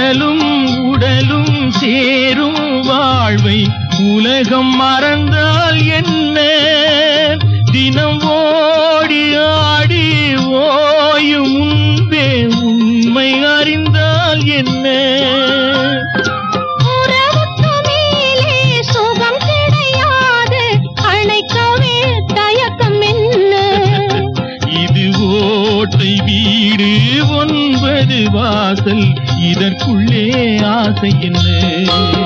உடலும் உடலும் சேரும் வாழ்வை. உலகம் மறந்தால் என்ன? தினம் ஓடி ஆடி ஓயும் முன்பே உண்மை அறிந்தால் என்ன? வீடு ஒன்று சுகம் வாசல் இதற்குள்ளே ஆசை என்ன?